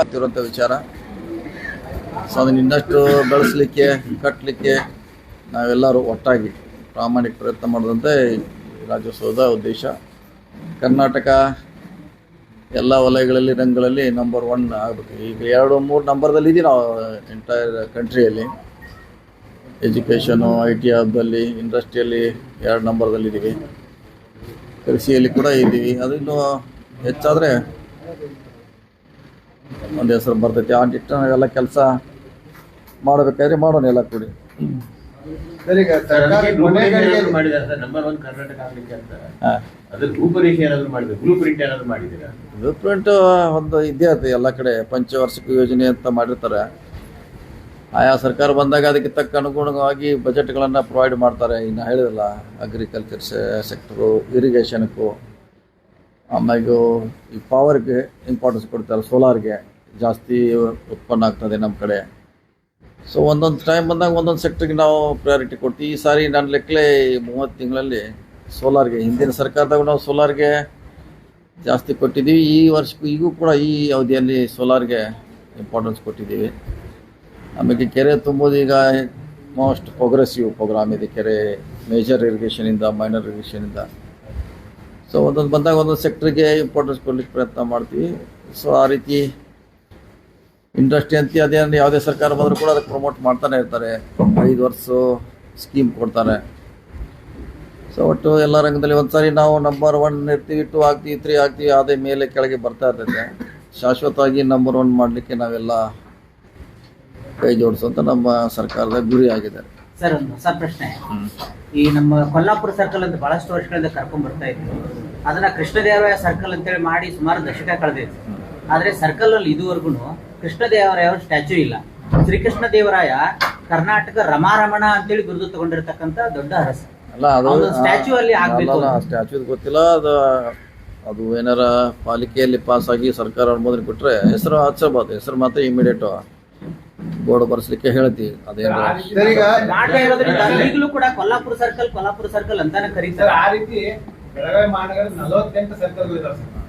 ಆಗ್ತಿರುವಂಥ ವಿಚಾರ. ಸೊ ಅದನ್ನ ಇನ್ನಷ್ಟು ಬೆಳೆಸಲಿಕ್ಕೆ ಕಟ್ಟಲಿಕ್ಕೆ ನಾವೆಲ್ಲರೂ ಒಟ್ಟಾಗಿ ಪ್ರಾಮಾಣಿಕ ಪ್ರಯತ್ನ ಮಾಡಿದಂತೆ ರಾಜ್ಯೋತ್ಸವದ ಉದ್ದೇಶ. ಕರ್ನಾಟಕ ಎಲ್ಲ ವಲಯಗಳಲ್ಲಿ, ರಂಗಗಳಲ್ಲಿ ನಂಬರ್ ಒನ್ ಆಗಬೇಕು. ಈಗ ಎರಡು, ಮೂರು ನಂಬರ್ದಲ್ಲಿ ಇದ್ದೀವಿ ನಾವು ಎಂಟೈರ್ ಕಂಟ್ರಿಯಲ್ಲಿ ಎಜುಕೇಷನು ಐ ಟಿ ಹಬ್ಬಲ್ಲಿ ಇಂಡಸ್ಟ್ರಿಯಲ್ಲಿ ಎರಡು ನಂಬರ್ದಲ್ಲಿ ಇದ್ದೀವಿ ಕೃಷಿಯಲ್ಲಿ ಕೂಡ ಇದ್ದೀವಿ ಅದು ಹೆಚ್ಚಾದರೆ ಒಂದು ಹೆಸರು ಬರ್ತೈತಿ. ಆ ಎಲ್ಲ ಕೆಲಸ ಮಾಡಬೇಕಾದ್ರೆ ಮಾಡೋಣ ಎಲ್ಲ ಕೂಡಿ. ಸರ್ ಈಗ ಸರ್ಕಾರ ಕೊನೆಗಳಿಗೆ ಮಾಡಿದಾರೆ ಸರ್? ನಂಬರ್ ಒನ್ ಕರ್ನಾಟಕ ಆಗ್ಲಿಕ್ಕೆ ಅಂತ. ಹಾಂ. ಅದ್ರ ರೂಪರೇಷೆ ಏನಾದ್ರು ಮಾಡಿದ್ರೆ ಬ್ಲೂ ಪ್ರಿಂಟ್ ಏನಾದ್ರು ಮಾಡಿದ್ದೀರಾ? ಬ್ಲೂ ಪ್ರಿಂಟ್ ಒಂದು ಇದೇ ಅದು ಎಲ್ಲ ಕಡೆ. ಪಂಚವಾರ್ಷಿಕ ಯೋಜನೆ ಅಂತ ಮಾಡಿರ್ತಾರೆ. ಆಯಾ ಸರ್ಕಾರ ಬಂದಾಗ ಅದಕ್ಕೆ ತಕ್ಕ ಅನುಗುಣವಾಗಿ ಬಜೆಟ್ಗಳನ್ನು ಪ್ರೊವೈಡ್ ಮಾಡ್ತಾರೆ. ಇನ್ನು ಹೇಳಿದಲ್ಲ ಅಗ್ರಿಕಲ್ಚರ್ ಸೆಕ್ಟರು ಇರಿಗೇಷನ್ಗೂ ಆಮ್ಯಾಗ ಈ ಪವರ್ಗೆ ಇಂಪಾರ್ಟೆನ್ಸ್ ಕೊಡ್ತಾರೆ ಸೋಲಾರ್ಗೆ ಜಾಸ್ತಿ ಉತ್ಪನ್ನ ಆಗ್ತದೆ ನಮ್ಮ ಕಡೆ. ಸೊ ಒಂದೊಂದು ಟೈಮ್ ಬಂದಾಗ ಒಂದೊಂದು ಸೆಕ್ಟ್ರಿಗೆ ನಾವು ಪ್ರಯಾರಿಟಿ ಕೊಡ್ತೀವಿ. ಈ ಸಾರಿ ನನ್ನ ಲೆಕ್ಕಲೆ ಮೂವತ್ತು ತಿಂಗಳಲ್ಲಿ ಸೋಲಾರ್ಗೆ ಹಿಂದಿನ ಸರ್ಕಾರದಾಗ ನಾವು ಸೋಲಾರ್ಗೆ ಜಾಸ್ತಿ ಕೊಟ್ಟಿದ್ದೀವಿ. ಈ ವರ್ಷಕ್ಕೂ ಈಗೂ ಕೂಡ ಈ ಅವಧಿಯಲ್ಲಿ ಸೋಲಾರ್ಗೆ ಇಂಪಾರ್ಟೆನ್ಸ್ ಕೊಟ್ಟಿದ್ದೀವಿ. ಆಮೇಲೆ ಕೆರೆ ತುಂಬೋದು ಈಗ ಮೋಸ್ಟ್ ಪ್ರೋಗ್ರೆಸಿವ್ ಪ್ರೋಗ್ರಾಮ್ ಇದೆ. ಕೆರೆ ಮೇಜರ್ ಇರಿಗೇಷನಿಂದ ಮೈನರ್ ಇರಿಗೇಷನಿಂದ ಸೊ ಒಂದೊಂದು ಬಂದಾಗ ಒಂದೊಂದು ಸೆಕ್ಟ್ರಿಗೆ ಇಂಪಾರ್ಟೆನ್ಸ್ ಕೊಡಲಿಕ್ಕೆ ಪ್ರಯತ್ನ ಮಾಡ್ತೀವಿ. ಸೊ ಆ ರೀತಿ ಇಂಡಸ್ಟ್ರಿ ಅಂತ ಅದೇನು ಯಾವುದೇ ಸರ್ಕಾರ ಬಂದರೂ ಕೂಡ ಅದಕ್ಕೆ ಪ್ರಮೋಟ್ ಮಾಡ್ತಾನೆ ಇರ್ತಾರೆ. ಐದು ವರ್ಷ ಸ್ಕೀಮ್ ಕೊಡ್ತಾರೆ. ಸೊ ಒಟ್ಟು ಎಲ್ಲ ರಂಗದಲ್ಲಿ ಒಂದ್ಸಾರಿ ನಾವು ನಂಬರ್ ಒನ್ ಇರ್ತೀವಿ ಟು ಆಗ್ತೀವಿ ತ್ರೀ ಆಗ್ತೀವಿ ಅದೇ ಮೇಲೆ ಕೆಳಗೆ ಬರ್ತಾ ಇರ್ತೈತೆ. ಶಾಶ್ವತವಾಗಿ ನಂಬರ್ ಒನ್ ಮಾಡಲಿಕ್ಕೆ ನಾವೆಲ್ಲ ಕೈ ಜೋಡಿಸುವಂತ ನಮ್ಮ ಸರ್ಕಾರದ ಗುರಿ ಆಗಿದೆ. ಸರ್ ಹೊಸ ಪ್ರಶ್ನೆ. ಈ ನಮ್ಮ ಕೊಲ್ಲಾಪುರ ಸರ್ಕಲ್ ಅಂತ ಬಹಳಷ್ಟು ವರ್ಷಗಳಿಂದ ಕರ್ಕೊಂಡ್ ಬರ್ತಾ ಇತ್ತು. ಅದನ್ನ ಕೃಷ್ಣದೇವರಾಯ ಸರ್ಕಲ್ ಅಂತೇಳಿ ಮಾಡಿ ಸುಮಾರು ದಶಕ ಕಳೆದಿತ್ತು ಆದ್ರೆ ಸರ್ಕಲ್ ಅಲ್ಲಿ ಇದುವರೆಗೂ ಕೃಷ್ಣದೇವರಾಯ ಸ್ಟ್ಯಾಚ್ಯೂ ಇಲ್ಲ. ಶ್ರೀಕೃಷ್ಣ ದೇವರಾಯ ಕರ್ನಾಟಕ ರಮಾರಮಣ ಅಂತೇಳಿ ಬಿರುದು ತಗೊಂಡಿರ್ತಕ್ಕಂತ ದೊಡ್ಡ ಅರಸ. ಅಲ್ಲ ಅದು ಸ್ಟ್ಯಾಚು ಅಲ್ಲಿ ಆಗ್ಬೇಕು ಸ್ಟ್ಯಾಚು ಸ್ಟ್ಯಾಚ್ಯೂ ಗೊತ್ತಿಲ್ಲ ಅದು ಅದು ಏನಾರ ಪಾಲಿಕೆಯಲ್ಲಿ ಪಾಸ್ ಆಗಿ ಸರ್ಕಾರ ಅನುಮೋದನೆ ಕೊಟ್ರೆ ಹೆಸರು ಹಚ್ಚಬಹುದು ಹೆಸರು ಮಾತ್ರ ಇಮಿಡಿಯೇಟ್ ಬೋರ್ಡ್ ಬರ್ಸ್ಲಿಕ್ಕೆ ಹೇಳ್ತೀವಿ ಅದೇನು ಕೂಡ ಕೊಲ್ಲಾಪುರ ಸರ್ಕಲ್ ಕೊಲ್ಲಾಪುರ ಸರ್ಕಲ್ ಅಂತಾನೆ ಕರೀತಾರೆ. ಆ ರೀತಿ ಬೆಳಗಾವಿ ಮಹಾನಗರ ನಲವತ್ತೆಂಟು ಸರ್ಕಲ್ ಇದಾವೆ ಸರ್.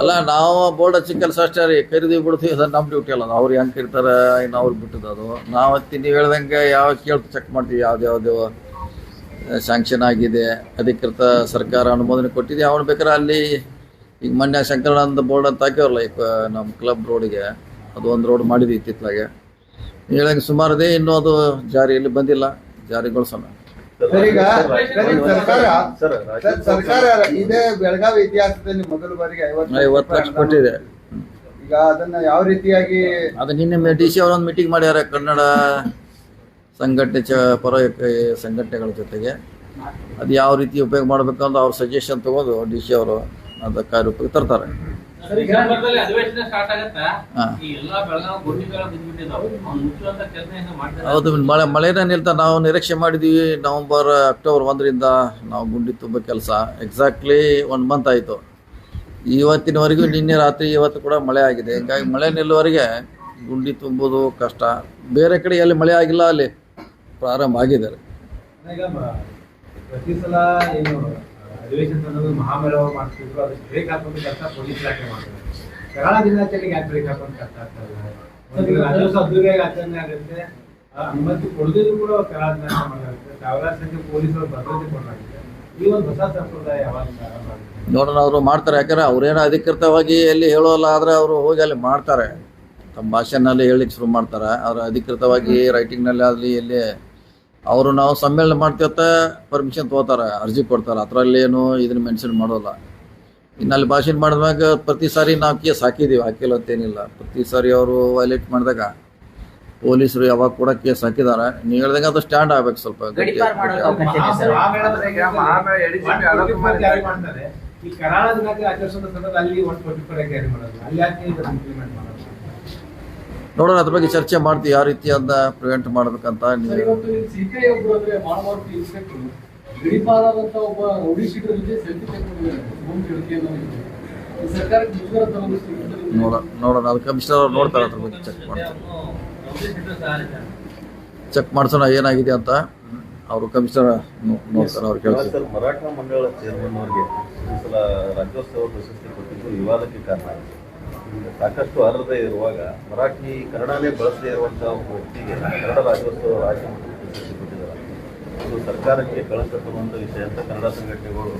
ಅಲ್ಲ, ನಾವು ಬೋರ್ಡ್ ಹಚ್ಚಿ ಕೆಲಸ ಅಷ್ಟೇ ರೀ. ಕರಿದೀವಿ ಬಿಡ್ತೀವಿ, ಅದು ನಮ್ಮ ಡ್ಯೂಟಿ ಅಲ್ಲ. ಅವ್ರು ಹೆಂಗೆ ಕರಿತಾರೆ ಇನ್ನು ಅವ್ರು ಬಿಟ್ಟದ್ದು ಅದು. ನಾವು ನೀವು ಹೇಳ್ದಂಗೆ ಯಾವ ಕೇಳ್ತು ಚೆಕ್ ಮಾಡ್ತೀವಿ, ಯಾವ್ದು ಯಾವ್ದು ಸ್ಯಾಂಕ್ಷನ್ ಆಗಿದೆ, ಅಧಿಕೃತ ಸರ್ಕಾರ ಅನುಮೋದನೆ ಕೊಟ್ಟಿದೆ ಅವನು ಬೇಕಾದ್ರೆ ಅಲ್ಲಿ, ಈಗ ಮೊನ್ನೆ ಶಂಕರಾನಂದ ಬೋರ್ಡ್ ಅಂತ ಹಾಕ್ಯವ್ರಲ್ಲ ಈಗ ನಮ್ಮ ಕ್ಲಬ್ ರೋಡಿಗೆ ಅದು ಒಂದು ರೋಡ್ ಮಾಡಿದ್ವಿ ಇತ್ತಿತ್ತಲಾಗೆ. ಹೇಳಂಗೆ ಸುಮಾರು ಇದೆ, ಇನ್ನೂ ಅದು ಜಾರಿಯಲ್ಲಿ ಬಂದಿಲ್ಲ, ಜಾರಿಗೊಳಿಸೋಣ. ಸರ್ ಈಗ ಸರ್ಕಾರ? ಸರ್ ಸರ್ಕಾರ ಇದೇ ಬೆಳಗಾವಿ ಇತಿಹಾಸದಲ್ಲಿ ಮೊದಲ ಬಾರಿಗೆ ಐವತ್ತು ಲಕ್ಷ ಕೊಟ್ಟಿದೆ. ಈಗ ಅದನ್ನ ಯಾವ ರೀತಿಯಾಗಿ ಅದು ನಿನ್ನೆ ಡಿ ಸಿ ಅವರೊಂದು ಮೀಟಿಂಗ್ ಮಾಡ್ಯಾರ ಕನ್ನಡ ಸಂಘಟನೆ ಚ ಪರ ಸಂಘಟನೆಗಳ ಜೊತೆಗೆ. ಅದು ಯಾವ ರೀತಿ ಉಪಯೋಗ ಮಾಡಬೇಕು ಅಂತ ಅವ್ರ ಸಜೆಷನ್ ತಗೊಂಡು ಡಿ ಸಿ ಅವರು ಅದಕ್ಕೆ ಕಾರ್ಯರೂಪಕ್ಕೆ ತರ್ತಾರೆ. ಡಿಸೆಂಬರ್ದಲ್ಲಿ ಅಧಿವೇಶನ ಸ್ಟಾರ್ಟ್ ಆಗತ್ತಾ? ಈ ಎಲ್ಲಾ ಬೆಳಗಾವಿ ಗುಂಡಿಗಳ ಬಿದ್ದ್ಬಿಟ್ಟಿದಾವೆ ಅವ್ನು ಮುಚ್ಚುವಂತ ಕೆಲಸ ಏನು ಹೌದು ಮಳೆ ಮಳೆನೇ ನಿಲ್ತಾ ನಾವು ನಿರೀಕ್ಷೆ ಮಾಡಿದೀವಿ. ನವಂಬರ್ ಅಕ್ಟೋಬರ್ ಒಂದರಿಂದ ನಾವು ಗುಂಡಿ ತುಂಬ ಕೆಲಸ. ಎಕ್ಸಾಕ್ಟ್ಲಿ ಒನ್ ಮಂತ್ ಆಯಿತು. ಇವತ್ತಿನವರೆಗೂ ನಿನ್ನೆ ರಾತ್ರಿ ಇವತ್ತು ಕೂಡ ಮಳೆ ಆಗಿದೆ. ಹಿಂಗಾಗಿ ಮಳೆ ನಿಲ್ಲುವವರೆಗೆ ಗುಂಡಿ ತುಂಬೋದು ಕಷ್ಟ. ಬೇರೆ ಕಡೆ ಎಲ್ಲಿ ಮಳೆ ಆಗಿಲ್ಲ ಅಲ್ಲಿ. ಪ್ರಾರಂಭ ಆಗಿದೆ ಈಗ ಮ- ಪ್ರತಿ ಸಲ ಏನು ಅಧಿವೇಶನ ಸಂದರ್ಭದಲ್ಲಿ ಮಹಾಮೇಳವ ಮಾಡ್ತಿದ್ರು ಅದಕ್ಕೆ ಬ್ರೇಕ್ ಹಾಕೊಂಡು ಕೆಲಸ ಪೊಲೀಸ್ ಇಲಾಖೆ ಮಾಡ್ತಾರೆ. ಕರಾಳ ದಿನಾಚರಣೆಗೆ ಯಾಕೆ ಬ್ರೇಕ್ ಹಾಕೊಂಡು ಕಷ್ಟ ಆಗ್ತಾ ಇಲ್ಲ? ರಾಜ್ಯೋತ್ಸವ ಅದ್ದೂರಿಯಾಗಿ ಆಚರಣೆ ಆಗುತ್ತೆ. ಅನುಮತಿ ಕೊಡದಿದ್ರು ಕೂಡ ಕರಾಳ ದಿನಾಚರಣೆ ಮಾಡಲಾಗುತ್ತೆ. ಸಾವಿರಾರು ಸಂಖ್ಯೆ ಪೊಲೀಸರು ಭದ್ರತೆ ಕೊಡಲಾಗುತ್ತೆ. ಈ ಒಂದು ಹೊಸ ಸಂಪ್ರದಾಯ ಯಾವಾಗ ನೋಡೋಣ ಅವರು ಮಾಡ್ತಾರೆ. ಯಾಕಂದ್ರೆ ಅವ್ರೇನು ಅಧಿಕೃತವಾಗಿ ಎಲ್ಲಿ ಹೇಳೋಲ್ಲ ಆದರೆ ಅವರು ಹೋಗಿ ಅಲ್ಲಿ ಮಾಡ್ತಾರೆ. ತಮ್ಮ ಭಾಷೆನಲ್ಲಿ ಹೇಳಲಿಕ್ಕೆ ಶುರು ಮಾಡ್ತಾರೆ. ಅವರು ಅಧಿಕೃತವಾಗಿ ರೈಟಿಂಗ್ನಲ್ಲಿ ಆಗಲಿ ಎಲ್ಲಿ ಅವರು ನಾವು ಸಮ್ಮೇಳನ ಮಾಡ್ತಿರ್ತ ಪರ್ಮಿಷನ್ ತಗೋತಾರೆ ಅರ್ಜಿ ಕೊಡ್ತಾರೆ. ಅದರಲ್ಲಿ ಏನು ಇದನ್ನ ಮೆನ್ಷನ್ ಮಾಡೋಲ್ಲ. ಇನ್ನು ಅಲ್ಲಿ ಭಾಷಣ ಮಾಡಿದ್ಮ್ಯಾಗ ಪ್ರತಿ ಸಾರಿ ನಾವು ಕೇಸ್ ಹಾಕಿದ್ದೀವಿ ಹಾಕಿಲ್ಲ ಅಂತೇನಿಲ್ಲ. ಪ್ರತಿ ಸಾರಿ ಅವರು ವೈಲೇಟ್ ಮಾಡಿದಾಗ ಪೊಲೀಸರು ಯಾವಾಗ ಕೂಡ ಕೇಸ್ ಹಾಕಿದ್ದಾರೆ ನೀವು ಹೇಳ್ದಂಗೆ ಅದು ಸ್ಟ್ಯಾಂಡ್ ಆಗ್ಬೇಕು ಸ್ವಲ್ಪ. ಈ ಕರಾಳ ದಿನಾಚರಣೆ ಆಚರಿಸೋದ ಸಂದರ್ಭದಲ್ಲಿ ಅಲ್ಲಿ ಒನ್ ಟ್ವೆಂಟಿ ಫೋರ್ ಜಾರಿ ಮಾಡೋದು ಅಲ್ಲಿ ಯಾಕೆ ಇಂಪ್ಲಿಮೆಂಟ್ ಮಾಡೋದು? ನೋಡೋಣ ಅದ್ರ ಬಗ್ಗೆ ಚರ್ಚೆ ಮಾಡ್ತೀವಿ ಯಾವ ರೀತಿ ಅದನ್ನ ಪ್ರಿವೆಂಟ್ ಮಾಡ್ಬೇಕಂತ ಈ ನೋಡ ನೋಡೋಣ ಅದು ಕಮಿಷನರ್ ಅವ್ರು ನೋಡ್ತಾರೆ ಅದ್ರ ಬಗ್ಗೆ ಚೆಕ್ ಮಾಡ್ತಾರೆ. ಚೆಕ್ ಮಾಡ್ಸೋಣ ಏನಾಗಿದೆ ಅಂತ ಅವರು ಕಮಿಷನರ್ ನೋಡ್ತಾರೆ ಅವ್ರು ಕೇಳ್ತಾರೆ ಮರಾಠ ಮಂಡಳ ಚೇರ್ಮನ್ ಅವರಿಗೆ ಸಲ ರಾಜ್ಯೋತ್ಸವ ಪ್ರಶಸ್ತಿ ಕೊಟ್ಟಿದ್ದು ವಿವಾದಕ್ಕೆ ಕಾರಣ ಆಯಿತು ಸಾಕಷ್ಟು ಅರ್ಹತೆ ಇರುವಾಗ ಮರಾಠಿ ಕನ್ನಡನೇ ಬಳಸದೇ ಇರುವಂತಹ ಒಬ್ಬ ವ್ಯಕ್ತಿಗೆ ಕನ್ನಡ ರಾಜ್ಯೋತ್ಸವ ರಾಜ್ಯ ಅದು ಸರ್ಕಾರಕ್ಕೆ ವಿಷಯ ಅಂತ ಕನ್ನಡ ಸಂಘಟನೆಗಳು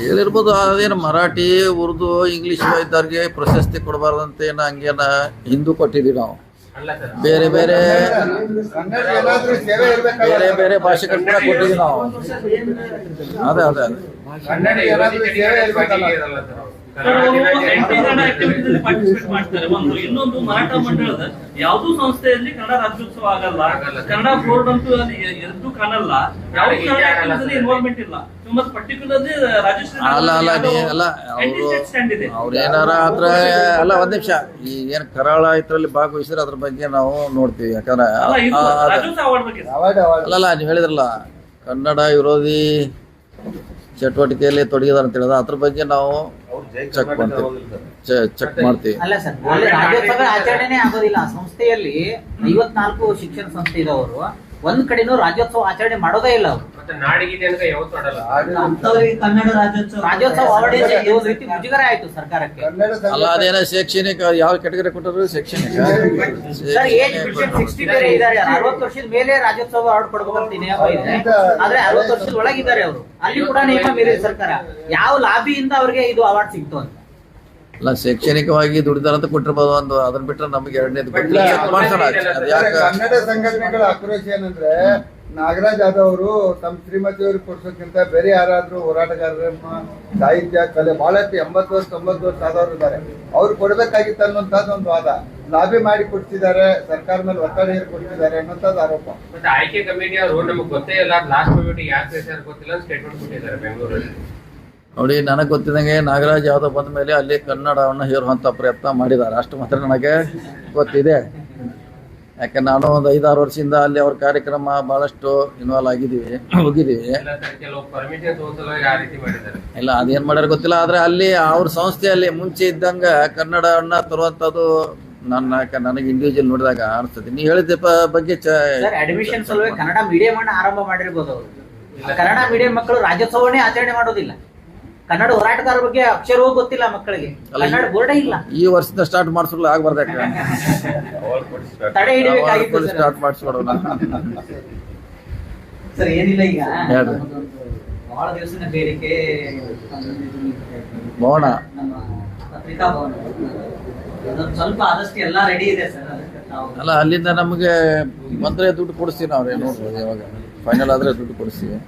ಹೇಳಿರ್ಬೋದು ಅದೇನು ಮರಾಠಿ ಉರ್ದು ಇಂಗ್ಲಿಷ್ ಇದ್ದವ್ರಿಗೆ ಪ್ರಶಸ್ತಿ ಕೊಡಬಾರ್ದಂತ ಏನು ಹಂಗೇನ ಹಿಂದೂ ಕೊಟ್ಟಿದ್ವಿ ನಾವು. ಬೇರೆ ಬೇರೆ ಬೇರೆ ಬೇರೆ ಭಾಷೆಗಳು ಕೂಡ ಕೊಟ್ಟಿದ್ದೀವಿ ನಾವು. ಅದೇ ಅದೇ ಅದೇ. ಪಾರ್ಟಿಸಿಪೇಟ್ ಮಾಡ್ತಾರೆ. ಒಂದು ಇನ್ನೊಂದು ಮರಾಠ ಮಂಡಳದ ಯಾವ್ದು ಸಂಸ್ಥೆಯಲ್ಲಿ ಕನ್ನಡ ರಾಜ್ಯೋತ್ಸವ ಆಗಲ್ಲ. ಕನ್ನಡ ಬೋರ್ಡ್ ಅಂತೂ ಅಲ್ಲಿ ಎದ್ದು ಕಾಣಲ್ಲ. ಯಾವ ಇನ್ವಾಲ್ವ್ಮೆಂಟ್ ಇಲ್ಲ. ಮತ್ತೆ ಪರ್ಟಿಕ್ಯುಲರ್ಲಿ ರಾಜಸ್ಥಾನ ಅಲ್ಲ ಅಲ್ಲ ನೀ ಅಲ್ಲ ಅವರು ಏನಾರ ಅದ್ರ ಅಲ್ಲ ಒಂದ್ ನಿಮಿಷ. ಈ ಏನ್ ಕರಾಳ ಇದ್ರಲ್ಲಿ ಭಾಗವಹಿಸಿದ್ರೆ ಅದ್ರ ಬಗ್ಗೆ ನಾವು ನೋಡ್ತೀವಿ. ಯಾಕಂದ್ರೆ ಅಲ್ಲ ಅಲ್ಲ ನೀವು ಹೇಳಿದ್ರಲ್ಲ ಕನ್ನಡ ವಿರೋಧಿ ಚಟುವಟಿಕೆಯಲ್ಲಿ ತೊಡಗಿದಾರೆ ಅಂತ ಹೇಳಿದ್ರೆ ಅದ್ರ ಬಗ್ಗೆ ನಾವು ಚೆಕ್ ಮಾಡ್ತೀವಿ. ಚೆಕ್ ಮಾಡ್ತೀವಿ. ಅಲ್ಲ ಸರ್ ರಾಜ್ಯೋತ್ಸವ ಆಚರಣೆನೇ ಆಗೋದಿಲ್ಲ. ಆ ಸಂಸ್ಥೆಯಲ್ಲಿ ಐವತ್ನಾಲ್ಕು ಶಿಕ್ಷಣ ಸಂಸ್ಥೆ ಇದಾವರು ಒಂದ್ ಕಡೆನೂ ರಾಜ್ಯೋತ್ಸವ ಆಚರಣೆ ಮಾಡೋದೇ ಇಲ್ಲ ಅವರು. ನಾಡಿಗಿದೆ ಅಂತ ಯಾವತ್ತು ಆಡಲ್ಲ. ಕನ್ನಡ ರಾಜ್ಯೋತ್ಸವ ರಾಜ್ಯೋತ್ಸವ ರೀತಿ ಮುಜುಗರ ಆಯ್ತು ಸರ್ಕಾರಕ್ಕೆ. ಅಲ್ಲ ಅದೇನೋ ಶೈಕ್ಷಣಿಕ ಯಾವ ಕೆಟಗರಿ ಕೊಟ್ಟರು? ಶೈಕ್ಷಣಿಕ. ಸರ್ ಏಜ್ ಸಿಕ್ಸ್ಟಿ ಬೇರೆ ಇದ್ದಾರೆ ಅರವತ್ತು ವರ್ಷದ ಮೇಲೆ ರಾಜ್ಯೋತ್ಸವ ಅವಾರ್ಡ್ ಕೊಡ್ಬೇಕಂತ ನಿಯಮ ಇದೆ ಆದ್ರೆ ಅರವತ್ತು ವರ್ಷದ ಒಳಗಿದ್ದಾರೆ ಅವರು. ಅಲ್ಲಿ ಕೂಡ ನಿಯಮ ಮೀರಿದೆ ಸರ್ಕಾರ. ಯಾವ ಲಾಬಿಯಿಂದ ಅವ್ರಿಗೆ ಇದು ಅವಾರ್ಡ್ ಸಿಕ್ತು ಅಂತ. ಅಲ್ಲ ಶೈಕ್ಷಣಿಕವಾಗಿ ದುಡಿದಾರಂತ ಕೊಟ್ಟಿರ್ಬೋದು ಒಂದು. ಅದನ್ನ ಬಿಟ್ರೆ ನಮ್ಗೆ ಎರಡನೇದು ಕನ್ನಡ ಸಂಘಟನೆಗಳ ಆಕ್ರೋಶ ಏನಂದ್ರೆ ನಾಗರಾಜ್ ಯಾದವ್ ಅವರು ತಮ್ಮ ಶ್ರೀಮತಿ ಅವ್ರಿಗೆ ಕೊಡ್ಸೋಕ್ಕಿಂತ ಬೇರೆ ಯಾರಾದರೂ ಹೋರಾಟಗಾರರನ್ನ ಸಾಹಿತ್ಯ ಕಲೆ ಬಹಳಷ್ಟು ಎಂಬತ್ತು ವರ್ಷ ತೊಂಬತ್ತು ವರ್ಷ ಆದವರು ಇದ್ದಾರೆ. ಅವ್ರು ಕೊಡಬೇಕಾಗಿತ್ತು ಅನ್ನೋಂಥದ್ದು ಒಂದು ವಾದ. ಲಾಬಿ ಮಾಡಿ ಕೊಡ್ತಿದ್ದಾರೆ ಸರ್ಕಾರ ಮೇಲೆ ಒತ್ತಡ ಹೇರಿ ಕೊಡ್ತಿದ್ದಾರೆ ಅನ್ನೋಂಥದ್ದು ಆರೋಪ. ಮತ್ತೆ ಆಯ್ಕೆ ಕಮಿಟಿ ಅವರು ನಮಗೆ ಗೊತ್ತೇ ಇಲ್ಲ. ಲಾಸ್ಟ್ ಕಮಿಟಿ ಯಾಕೆ ಸರ್ ಗೊತ್ತಿಲ್ಲ ಸ್ಟೇಟ್ಮೆಂಟ್ ಕೊಟ್ಟಿದ್ದಾರೆ ಬೆಂಗಳೂರಲ್ಲಿ. ನೋಡಿ ನನಗೆ ಗೊತ್ತಿದ್ದಂಗೆ ನಾಗರಾಜ್ ಯಾವುದೋ ಬಂದ ಮೇಲೆ ಅಲ್ಲಿ ಕನ್ನಡವನ್ನು ಹೇರುವಂಥ ಪ್ರಯತ್ನ ಮಾಡಿದ್ದಾರೆ. ಅಷ್ಟು ಮಾತ್ರ ನನಗೆ ಗೊತ್ತಿದೆ. ಯಾಕೆ ನಾನು ಒಂದು ಐದಾರು ವರ್ಷದಿಂದ ಅಲ್ಲಿ ಅವ್ರ ಕಾರ್ಯಕ್ರಮ ಬಹಳಷ್ಟು ಇನ್ವಾಲ್ವ್ ಆಗಿದ್ದೀವಿ, ಹೋಗಿದ್ದೀವಿ. ಇಲ್ಲ, ಅದೇನು ಮಾಡ್ಯಾರ ಗೊತ್ತಿಲ್ಲ, ಆದರೆ ಅಲ್ಲಿ ಅವ್ರ ಸಂಸ್ಥೆಯಲ್ಲಿ ಮುಂಚೆ ಇದ್ದಂಗೆ ಕನ್ನಡವನ್ನು ತರುವಂಥದ್ದು ನನ್ನ, ನನಗೆ ಇಂಡಿವಿಜುವಲ್ ನೋಡಿದಾಗ ಅನಿಸ್ತದೆ. ನೀವು ಹೇಳಿದ ಬಗ್ಗೆ ಅಡ್ಮಿಷನ್ ಸಲುವಾಗಿ ಕನ್ನಡ ಮೀಡಿಯಂ ಆರಂಭ ಮಾಡಿರ್ಬೋದು ಕನ್ನಡ ಮೀಡಿಯಂ ಮಕ್ಕಳು ರಾಜ್ಯೋತ್ಸವನೇ ಆಚರಣೆ ಮಾಡೋದಿಲ್ಲ. ಕನ್ನಡ ಹೋರಾಟಗಾರರ ಬಗ್ಗೆ ಅಕ್ಷರವೂ ಗೊತ್ತಿಲ್ಲ ಮಕ್ಕಳಿಗೆ. ಕನ್ನಡ ಬೋರ್ಡೇ ಇಲ್ಲ. ಈ ವರ್ಷದಿಂದ ಸ್ಟಾರ್ಟ್ ಮಾಡಿಸಲು ಆಗ ಅವಾರ್ಡ್ ತಡೆ ಹಿಡಿಬೇಕಾಗಿತ್ತು. ಸ್ಟಾರ್ಟ್ ಮಾಡಿಸ್ಕೊಡೋಣ? ಸರ್ ಏನಿಲ್ಲ ಈಗ. ಬಹಳ ದಿವಸದ ಬೇಡಿಕೆ. ಭವನ ಪತ್ರಿಕಾ ಭವನ. ಸ್ವಲ್ಪ ಆದಷ್ಟು ಎಲ್ಲ ರೆಡಿ ಇದೆ ಸರ್ ಅಲ್ಲ ಅಲ್ಲಿಂದ ನಮಗೆ ಬಂದ್ರೆ ದುಡ್ಡು ಕೊಡಿಸ್ತೀವಿ ನಾವ್ರೆ ನೋಡ್ಬೋದು ಯಾವಾಗ ಫೈನಲ್ ಆದ್ರೆ ದುಡ್ಡು ಕೊಡಿಸ್ತೀವಿ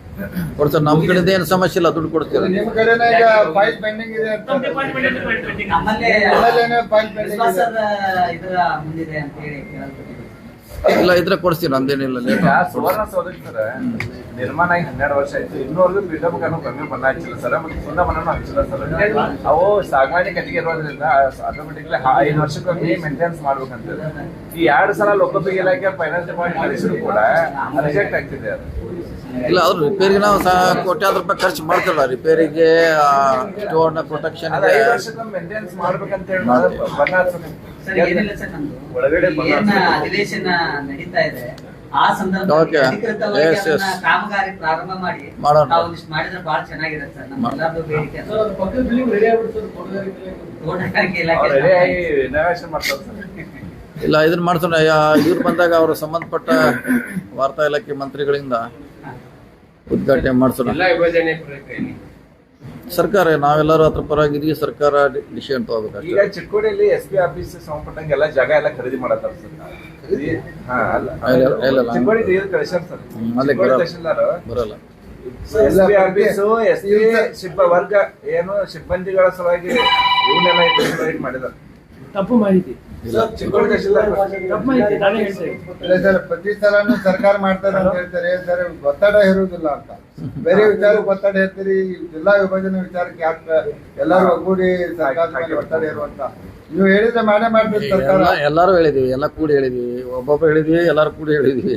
ಕೊಡ್ತಾರೆ ನಮ್ಮ ಕಡೆ ಏನು ಸಮಸ್ಯೆ ಇಲ್ಲ ದುಡ್ಡು ಕೊಡ್ತೀವಿ ನಿಮ್ ಕಡೆನೇ ಈಗ ಫೈಲ್ ಪೆಂಡಿಂಗ್ ಇದೆ ಇಲ್ಲ, ಇದ್ರೆ ಕೊಡ್ಸ್ತೀನಿ ನಮ್ದೇನಿಲ್ಲ ಸುವರ್ಣ ಸೌಧಕ್ಕೆ ನಿರ್ಮಾಣ ಆಗಿ ಹನ್ನೆರಡು ವರ್ಷ ಆಯ್ತು. ಇನ್ನೂವರೆಗೂ ಬಿಲ್ಡಪ್ ಕಮ್ಮಿ ಬಣ್ಣ ಸರ್. ಮತ್ತೆ ಸುಣ್ಣ ಹಚ್ಚಿಲ್ಲ ಸರ್. ಅವು ಸಾಗವಾನಿ ಕಟ್ಟಿಗೆ ಇರೋದ್ರಿಂದ ಆಟೋಮೆಟಿಕ್ಲಿ ಐದು ವರ್ಷಕ್ಕೊಮ್ಮೆ ಮೇಂಟೆನೆನ್ಸ್ ಮಾಡ್ಬೇಕಂತ ಈ ಎರಡು ಸಲ ಲೋಕೋಪಯೋಗಿ ಇಲಾಖೆ ಫೈನಾನ್ಸ್ ಕೂಡ ರಿಜೆಕ್ಟ್ ಆಗ್ತಿದೆ ಅದು. ಇಲ್ಲ ಅವ್ರು ರಿಪೇರಿಗೆ ನಾವು ಸಹ ಕೋಟ್ಯಾಂತರ ರೂಪಾಯಿ ಖರ್ಚು ಮಾಡ್ತಿಲ್ಲ ರಿಪೇರಿಗೆ ಸ್ಟೋರ್ನ ಪ್ರೊಟೆಕ್ಷನ್ ಮಾಡೋಣ. ಇಲ್ಲ ಇದನ್ನ ಮಾಡ್ತಾರೆ ಇವ್ರು ಬಂದಾಗ ಅವರು ಸಂಬಂಧಪಟ್ಟ ವಾರ್ತಾ ಇಲಾಖೆ ಮಂತ್ರಿಗಳಿಂದ ಉದ್ಘಾಟನೆ ಮಾಡಿಸೋಣ. ಸರ್ಕಾರ ನಾವೆಲ್ಲರೂ ಅದ್ರ ಪರವಾಗಿದ್ದೀವಿ ಸರ್ಕಾರ ಡಿಸಿಷನ್ ತಗೋಬೇಕು ಈಗ ಚಿಕ್ಕೋಡಿಯಲ್ಲಿ ಎಸ್ ಪಿ ಆಫೀಸ್ ಸಂಬಂಧಪಟ್ಟಂಗೆ ಎಲ್ಲ ಜಾಗ ಎಲ್ಲ ಖರೀದಿ ಮಾಡತ್ತಾರ ಸರ್. ಬರಲ್ಲ. S P office S P ಸಿಬ್ಬ ವರ್ಗ ಏನು ಸಿಬ್ಬಂದಿಗಳ ಸಲುವಾಗಿ ಇವನ್ನೆಲ್ಲ ಮಾಡಿದಾರೆ. ತಪ್ಪು ಮಾಹಿತಿ. ಇಲ್ಲ. ಸರ್ ಪ್ರತಿ ಸಲನು ಸರ್ಕಾರ ಮಾಡ್ತಾರೆ ಅಂತ ಹೇಳ್ತಾರೆ. ಸರ್ ಒತ್ತಡ ಇರುವುದಿಲ್ಲ ಅಂತ. ಬೇರೆ ವಿಚಾರಕ್ಕೆ ಒತ್ತಡ ಹೇಳ್ತೀರಿ ಜಿಲ್ಲಾ ವಿಭಜನೆ ವಿಚಾರಕ್ಕೆ ಯಾಕೆ ಎಲ್ಲರೂ ಒಗ್ಗೂಡಿ ಸರ್ಕಾರದ ಒತ್ತಡ ಇರುವಂತ? ನೀವು ಹೇಳಿದ್ರೆ ಮಾಡೇ ಮಾಡ್ತೀರಿ ಸರ್ಕಾರ. ಎಲ್ಲ ಎಲ್ಲರೂ ಹೇಳಿದೀವಿ ಎಲ್ಲ ಕೂಡಿ ಹೇಳಿದೀವಿ. ಒಬ್ಬೊಬ್ಬ ಹೇಳಿದ್ವಿ ಎಲ್ಲರೂ ಕೂಡಿ ಹೇಳಿದ್ವಿ.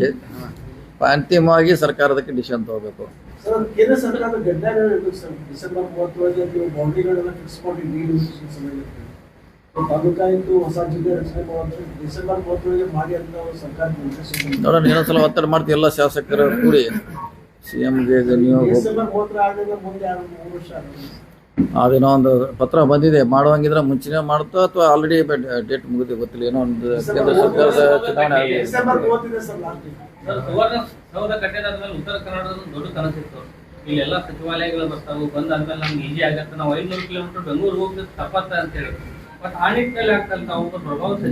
ಅಂತಿಮವಾಗಿ ಸರ್ಕಾರದ ಡಿಸಿಷನ್ ತಗೋಬೇಕು. ಸರ್ ಕೇಂದ್ರ ಸರ್ಕಾರದ ಡೆಡ್ಲೈನ್ ಇರಬೇಕು ಡಿಸೆಂಬರ್ ಮೂವತ್ತೊಳಗೆ ನೀವು ಬೌಂಡ್ರಿಗಳನ್ನ ಫಿಕ್ಸ್ ಮಾಡಿ ನೀರು ಸಮಯಕ್ಕೆ ತಾಲೂಕಾ ಇದ್ದು ಹೊಸ ಜಿಲ್ಲೆ ರಚನೆ ಮಾಡುವಂತ ಡಿಸೆಂಬರ್ ಮೂವತ್ತೊಳಗೆ ಮಾಡಿ ಅಂತ ನಾವು ಸರ್ಕಾರಕ್ಕೆ ನಿರ್ದೇಶನ ನೋಡೋಣ ಇನ್ನೊಂದ್ಸಲ ಒತ್ತಡ ಮಾಡ್ತೀವಿ. ಎಲ್ಲ ಶಾಸಕರ ಕೂಡಿ ಸಿ ಎಂಗೆ ನಿಯೋಗ ಡಿಸೆಂಬರ್ ಮೂವತ್ತರ ಆದ್ರಿಂದ ಮುಂದೆ ಎರಡು ಮೂರು ವರ್ಷ ಅದೇನೋ ಒಂದು ಪತ್ರ ಬಂದಿದೆ. ಮಾಡುವಂಗಿದ್ರೆ ಮುಂಚೆನೇ ಮಾಡುತ್ತೋ ಅಥವಾ ಆಲ್ರೆಡಿ ಡೇಟ್ ಮುಗಿದು ಗೊತ್ತಿಲ್ಲ. ಏನೋ ಒಂದು ಕೇಂದ್ರ ಸರ್ಕಾರದ ಚುನಾವಣೆ ಉತ್ತರ ಕನ್ನಡದ ಒಂದು ದೊಡ್ಡ ಕನಸಿತ್ತು. ಇಲ್ಲೆಲ್ಲ ಸಚಿವಾಲಯಗಳು ಬರ್ತಾವು. ಬಂದಾದ್ಮೇಲೆ ನಮ್ಗೆ ಈಜಿ ಆಗತ್ತೆ. ನಾವು ಐನೂರು ಕಿಲೋಮೀಟರ್ ಬೆಂಗಳೂರು ಹೋಗ್ಬೇಕು ತಪ್ಪತ್ತ ಅಂತ ಹೇಳಿ.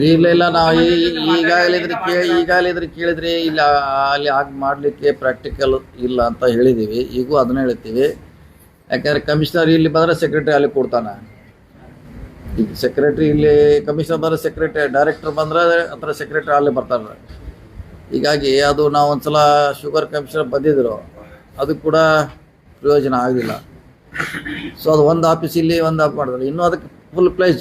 ಇಲ್ಲ ಇಲ್ಲ ನಾವು ಈ- ಈಗಾಗಲೇ ಇದ್ರ ಕೇಳಿ ಈಗಾಗಲೇ ಇದ್ರ ಕೇಳಿದ್ರೆ ಇಲ್ಲ ಅಲ್ಲಿ ಆಗಿ ಮಾಡಲಿಕ್ಕೆ ಪ್ರಾಕ್ಟಿಕಲ್ ಇಲ್ಲ ಅಂತ ಹೇಳಿದ್ದೀವಿ ಈಗೂ ಅದನ್ನ ಹೇಳ್ತೀವಿ. ಯಾಕಂದ್ರೆ ಕಮಿಷನರ್ ಇಲ್ಲಿ ಬಂದರೆ ಸೆಕ್ರೆಟರಿ ಅಲ್ಲಿ ಕೊಡ್ತಾನೆ. ಈಗ ಸೆಕ್ರೆಟ್ರಿ ಇಲ್ಲಿ ಕಮಿಷನರ್ ಬಂದರೆ ಸೆಕ್ರೆಟರಿ ಡೈರೆಕ್ಟರ್ ಬಂದರೆ ಹತ್ರ ಸೆಕ್ರೆಟರಿ ಅಲ್ಲಿ ಬರ್ತಾರೆ. ಹೀಗಾಗಿ ಅದು ನಾವು ಒಂದ್ಸಲ ಶುಗರ್ ಕಮಿಷನರ್ ಬಂದಿದ್ರು ಅದು ಕೂಡ ಪ್ರಯೋಜನ ಆಗಲಿಲ್ಲ ಸೊ ಅದು ಒಂದು ಆಫೀಸ್ ಇಲ್ಲಿ ಒಂದು ಆಫ್ ಮಾಡಿದ್ರು. ಇನ್ನೂ ಅದಕ್ಕೆ ಫುಲ್ ಪ್ಲೇಸ್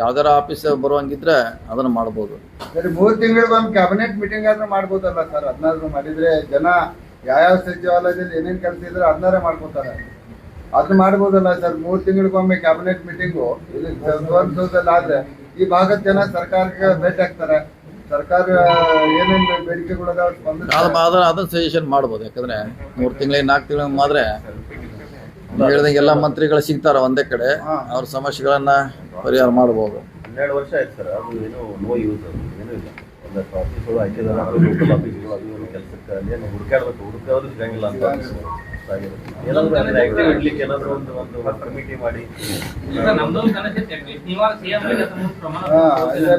ಯಾವ್ದಾರ ಆಫೀಸ್ ಬರುವಂಗಿದ್ರೆ ಅದನ್ನ ಮಾಡ್ಬೋದು. ಸರಿ ಮೂರ್ ಒಂದು ಕ್ಯಾಬಿನೆಟ್ ಮೀಟಿಂಗ್ ಆದ್ರೂ ಮಾಡ್ಬೋದಲ್ಲ ಸರ್? ಅದನ್ನಾದ್ರೂ ಮಾಡಿದ್ರೆ ಜನ ಯಾವ್ಯಾವ ಸಚಿವಾಲಯದಲ್ಲಿ ಏನೇನ್ ಕೆಲಸ ಇದ್ರೆ ಅದನ್ನಾರೇ ಮಾಡ್ಕೋತಾರೆ. ಅದನ್ನ ಮಾಡ್ಬೋದಲ್ಲ ಸರ್? ಮೂರ್ ತಿಂಗಳಿಗೊಮ್ಮೆ ಕ್ಯಾಬಿನೆಟ್ ಮೀಟಿಂಗು ಆದ್ರೆ ಈ ಭಾಗದ ಜನ ಸರ್ಕಾರಕ್ಕೆ ಭೇಟಿ ಆಗ್ತಾರೆ. ಸರ್ಕಾರ ಏನೇನು ಬೇಡಿಕೆಗಳು ಅದನ್ನ ಅದನ್ನ ಸಜೆಷನ್ ಮಾಡ್ಬೋದು. ಯಾಕಂದ್ರೆ ಮೂರು ತಿಂಗಳಿಗೆ ನಾಲ್ಕು ತಿಂಗಳ ಮಾದ್ರೆ ನೀವು ಹೇಳ್ದಂಗೆ ಎಲ್ಲ ಮಂತ್ರಿಗಳು ಸಿಗ್ತಾರ ಒಂದೇ ಕಡೆ. ಅವ್ರ ಸಮಸ್ಯೆಗಳನ್ನ ಪರಿಹಾರ ಮಾಡಬಹುದು ಹನ್ನೆರಡು ವರ್ಷ ಆಯ್ತು ಸರ್. ಅದು ಏನು ನೋ ಯೂಸ್ ಏನು ಇಲ್ಲ. ಒಂದಷ್ಟು ಆಫೀಸ್ಗಳು ಏನು ಕೆಲಸಕ್ಕೆ ಅದೇನು ಹುಡುಕಾಡ್ಬೇಕು ಹುಡುಕಾದ್ರೂ ಸಿಗಂಗಿಲ್ಲ ಅಂತ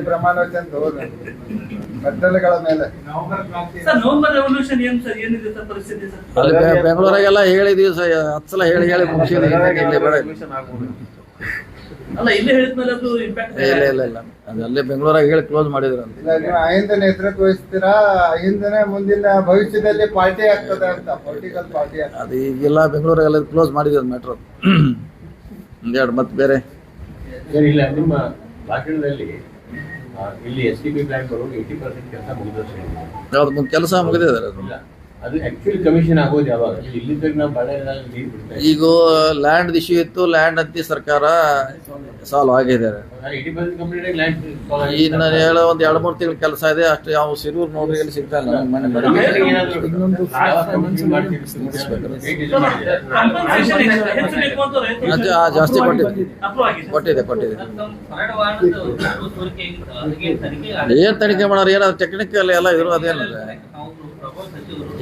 ಪ್ರಮಾಣ ಮೆಟ್ಟಲುಗಳ ಮೇಲೆ. ಸರ್ ನವೆಂಬರ್ ರೆವಲ್ಯೂಷನ್ ಏನ್ ಸರ್? ಏನಿದೆ ಸರ್ ಪರಿಸ್ಥಿತಿ ಸರ್? ಅಲ್ಲಿ ಬೆ- ಬೆಂಗಳೂರಾಗೆಲ್ಲ ಹೇಳಿದೀವಿ ಸರ್. ಹತ್ತು ಸಲ ಹೇಳಿ ಹೇಳಿ ಮುಗಿಸಿದ್ವಿ. ಅಲ್ಲ ಇಲ್ಲೇ ಹೇಳಿದ್ಮೇಲೆ ಅದು ಇಂಪ್ಯಾಕ್ಟ್ ಇಲ್ಲ ಇಲ್ಲ ಇಲ್ಲ ಅದು ಅಲ್ಲೇ ಬೆಂಗಳೂರಾಗ ಹೇಳಿ ಕ್ಲೋಸ್ ಮಾಡಿದ್ರು ಇಲ್ಲ ನೀವು ಅಹಿಂದ ನೇತೃತ್ವ ವಹಿಸ್ತೀರಾ? ಅಹಿಂದನೇ ಮುಂದಿನ ಭವಿಷ್ಯದಲ್ಲಿ ಪಾರ್ಟಿ ಆಗ್ತದೆ ಅಂತ ಪೊಲಿಟಿಕಲ್ ಪಾರ್ಟಿ ಅದು ಈಗೆಲ್ಲ ಬೆಂಗಳೂರಾಗೆಲ್ಲ ಕ್ಲೋಸ್ ಮಾಡಿದ್ರು ಮೆಟ್ರೋ ಒಂದೆರಡು ಮತ್ತೆ ಬೇರೆ. ಇಲ್ಲ ನಿಮ್ಮ ಭಾಷಣದಲ್ಲಿ ಇಲ್ಲಿ ಎಸ್ ಟಿ ಬಿ ಬ್ಯಾಂಕ್ ಅವರು ಏಯ್ಟಿ ಪರ್ಸೆಂಟ್ ಕೆಲಸ ಹೇಳಿದ್ದಾರೆ. ಯಾವ್ದು ಕೆಲಸ ಮುಗಿದಿದ್ದಾರೆ ಅದು ಅದು ಆಕ್ಚುಲಿ ಕಮಿಷನ್ ಆಗೋದು ಯಾವಾಗ ಇಲ್ಲಿದ್ದಾಗ ನಾವು ಬಳೆ ನೀರು ಬಿಡ್ತಾ ಇದ್ದೀವಿ ಈಗ ಲ್ಯಾಂಡ್ ಇಶ್ಯೂ ಇತ್ತು ಲ್ಯಾಂಡ್ ಅಂತ ಸರ್ಕಾರ ಸಾಲ್ವ್ ಲ್ಯಾಂಡ್ ಇನ್ನು ಹೇಳೋ ಒಂದು ಎರಡು ಮೂರು ತಿಂಗಳ ಕೆಲಸ ಇದೆ ಅಷ್ಟು ಯಾವ ಸಿರೂರು ನೋಡ್ರಿ ಎಲ್ಲಿ ಸಿಗ್ತಾ ಇಲ್ಲ ಜಾಸ್ತಿ ಕೊಟ್ಟಿದೆ ಕೊಟ್ಟಿದೆ ಕೊಟ್ಟಿದೆ. ಏನ್ ತನಿಖೆ ಮಾಡೋರು ಏನಾದ್ರು ಟೆಕ್ನಿಕಲ್ ಎಲ್ಲ ಇದ್ರು ಅದೇನಿಲ್ಲ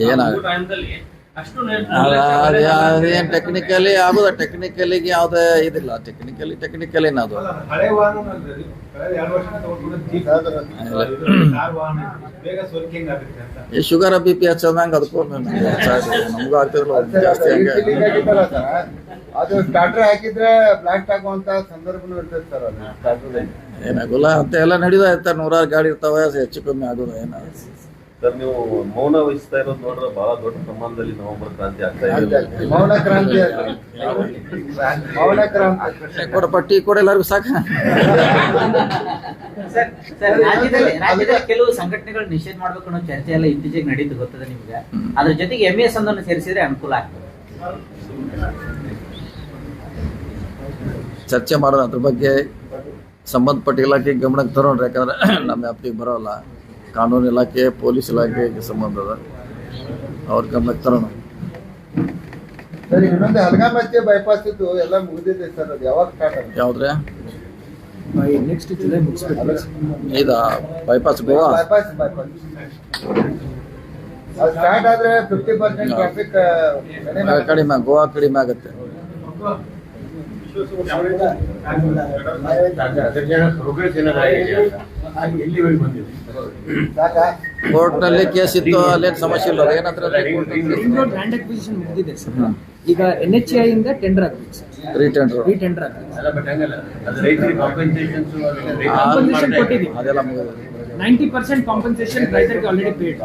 ಏನಾಗುತ್ತೆ? ಟೈಮ್ದಲ್ಲಿ ಅಷ್ಟು ಟೆಕ್ನಿಕಲಿ ಆಗುದ? ಟೆಕ್ನಿಕಲಿ ಯಾವ್ದೇ ಇದಿಲ್ಲ. ಟೆಕ್ನಿಕಲಿ ಟೆಕ್ನಿಕಲಿ ಏನದು ಅದು. ಈ ಶುಗರ್ ಬಿ ಪಿ ಹಚ್ಚೋದಂಗ ಅದಕ್ಕೂ ನಮಗೂ ಆಗ್ತಿರಲ್ಲ ಜಾಸ್ತಿ ಹಂಗೆ ಅದು ಸ್ಟಾರ್ಟರ್ ಹಾಕಿದ್ರೆ ಬ್ಲಾಸ್ಟ್ ಆಗುವಂತ ಸಂದರ್ಭನೂ ಇರ್ತದೆ ಸರ್. ಏನಾಗಲ್ಲ ಅಂತ ಎಲ್ಲ ನಡೀತಾ ಇರ್ತಾರೆ. ನೂರಾರು ಗಾಡಿ ಇರ್ತಾವೆ ಹೆಚ್ಚು ಕಮ್ಮಿ ಆಗೋದು ಏನ ಸರ್ ನೀವು ಮೌನ ವಹಿಸ್ತಾ ಇರೋದು ನೋಡ್ರೆ ಬಹಳ ದೊಡ್ಡ ಪ್ರಮಾಣದಲ್ಲಿ ನವೆಂಬರ್ ಕ್ರಾಂತಿ ಆಗ್ತಾ ಇದೆ. ಮೌನ ಕ್ರಾಂತಿ. ಮೌನ ಕ್ರಾಂತಿ ಕೊಡ ಪಟ್ಟಿ ಕೊಡ ಎಲ್ಲರಿಗೂ ಸಾಕ. ರಾಜ್ಯದಲ್ಲಿ ರಾಜ್ಯದಲ್ಲಿ ಕೆಲವು ಸಂಘಟನೆಗಳು ನಿಷೇಧ ಮಾಡ್ಬೇಕು ಅನ್ನೋ ಚರ್ಚೆ ಎಲ್ಲ ಇತ್ತೀಚೆಗೆ ನಡೀತು ಗೊತ್ತದ ನಿಮ್ಗೆ? ಅದ್ರ ಜೊತೆಗೆ ಎಂ ಎಸ್ ಒಂದನ್ನು ಸೇರಿಸಿದ್ರೆ ಅನುಕೂಲ ಆಗ್ತದೆ. ಚರ್ಚೆ ಮಾಡೋಣ ಅದ್ರ ಬಗ್ಗೆ ಸಂಬಂಧಪಟ್ಟ ಇಲಾಖೆ ಗಮನಕ್ಕೆ ತರೋಣ್ರಿ ಯಾಕಂದ್ರೆ ನಮ್ಮ ವ್ಯಾಪ್ತಿಗೆ ಬರೋಲ್ಲ. ಕಾನೂನು ಇಲಾಖೆ ಪೊಲೀಸ್ ಇಲಾಖೆಗೆ ಸಂಬಂಧ ಅದ. ಅವ್ರ ಗಮನಕ್ಕೆ ತರೋಣ. ಸರ್ ಇನ್ನೊಂದು ಹಲಗಾಮಚ್ಚೆ ಬೈಪಾಸ್ ಇದ್ದು ಎಲ್ಲ ಮುಗಿದಿದೆ ಸರ್ ಅದು ಯಾವಾಗ ಸ್ಟಾರ್ಟ್ ಆಗುತ್ತೆ? ಯಾವ್ದ್ರೆ? ನೆಕ್ಸ್ಟ್ ಜುಲೈ ಮುಗಿಸ್ಬೇಕು. ಇದ ಬೈಪಾಸ್ ಗೋವಾ ಬೈಪಾಸ್ ಬೈಪಾಸ್ ಅದು ಸ್ಟಾರ್ಟ್ ಆದ್ರೆ ಫಿಫ್ಟಿ ಪರ್ಸೆಂಟ್ ಟ್ರಾಫಿಕ್ ಕಡಿಮೆ ಗೋವಾ ಕಡಿಮೆ ಆಗುತ್ತೆ. ಪ್ರೋಗ್ರೆಸ್ ಏನಾದ್ರು ಆಗಿದೆಯಾ ಎಲ್ಲಿವರೆಗೆ ಬಂದಿದೆ. ಸಾಕಾ ಕೋರ್ಟ್ನಲ್ಲಿ ಕೇಸ್ ಇತ್ತು ಅಲ್ಲೇನು ಸಮಸ್ಯೆ ಇಲ್ಲ. ಏನಂದ್ರೆ ರಿಂಗ್ ರೋಡ್ ಲ್ಯಾಂಡ್ ಅಕ್ವಿಸಿಷನ್ ಮುಗಿದಿದೆ ಸರ್. ಈಗ ಎನ್ ಎಚ್ ಐ ಇಂದ ಟೆಂಡರ್ ಆಗ್ಬೇಕು ಸರ್. ರೀಟೆಂಡರ್ ಕೊಟ್ಟಿದ್ದೀವಿ. ಅದೆಲ್ಲ ಮುಗಿದಿದೆ ನೈಂಟಿ ಪರ್ಸೆಂಟ್ ಕಾಂಪನ್ಸೇಷನ್ ರೈತರಿಗೆ already paid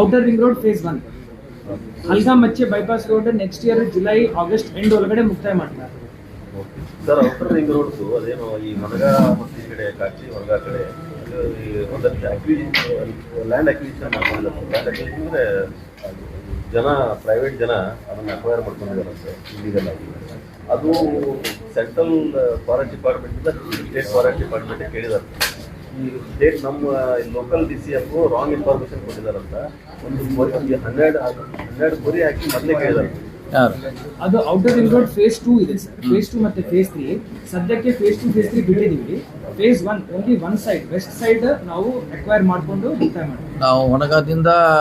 outer ring road phase one Halga Machhe bypass road next year July August end ಒಳಗಡೆ ಮುಕ್ತಾಯ ಮಾಡ್ತಾರೆ. ಸರ್ ಔಟರ್ ರಿಂಗ್ ರೋಡ್ಸ್ ಅದೇನೋ ಈ ಮನಗ ಮತ್ತು ಕಡೆ ಕಾಚಿ ಹೊರಗ ಕಡೆ ಒಂದಷ್ಟು ಅಕ್ವಿಜಿಷನ್ ಲ್ಯಾಂಡ್ ಅಕ್ವಿಜಿಷನ್ ಮಾಡ್ಕೊಂಡಿದ್ದಾರೆ. ಲ್ಯಾಂಡ್ ಅಕ್ವಿಜಿಷನ್ ಅಂದರೆ, ಜನ ಪ್ರೈವೇಟ್ ಜನ ಅದನ್ನ ಅಕ್ವೈರ್ ಮಾಡ್ಕೊಂಡಿದ್ದಾರೆ ಇಲ್ಲಿಗೆಲ್ಲ ಅದು central forest department state forest department ಕೇಳಿದಾರೆ ಈ ಸ್ಟೇಟ್ ನಮ್ಮ local D C F wrong information ಕೊಟ್ಟಿದ್ದಾರಂತ ಒಂದು ಒಂದು ಹನ್ನೆರಡು ಹನ್ನೆರಡು ಕುರಿ ಹಾಕಿ ಮೊದಲೇ ಕೇಳಿದಾರೆ ಅದು outer ring road phase two ಇದೆ ಸರ್ ಫೇಸ್ ಟೂ ಮತ್ತೆ ಫೇಸ್ ತ್ರೀ ಸದ್ಯಕ್ಕೆ phase two phase three ಬಿಟ್ಟಿದ್ದೀವಿ phase one only one side west side ನಾವು ಅಕ್ವೈರ್ ಮಾಡ್ಕೊಂಡು ನಾವು ಹೊನಗಾದಿಂದ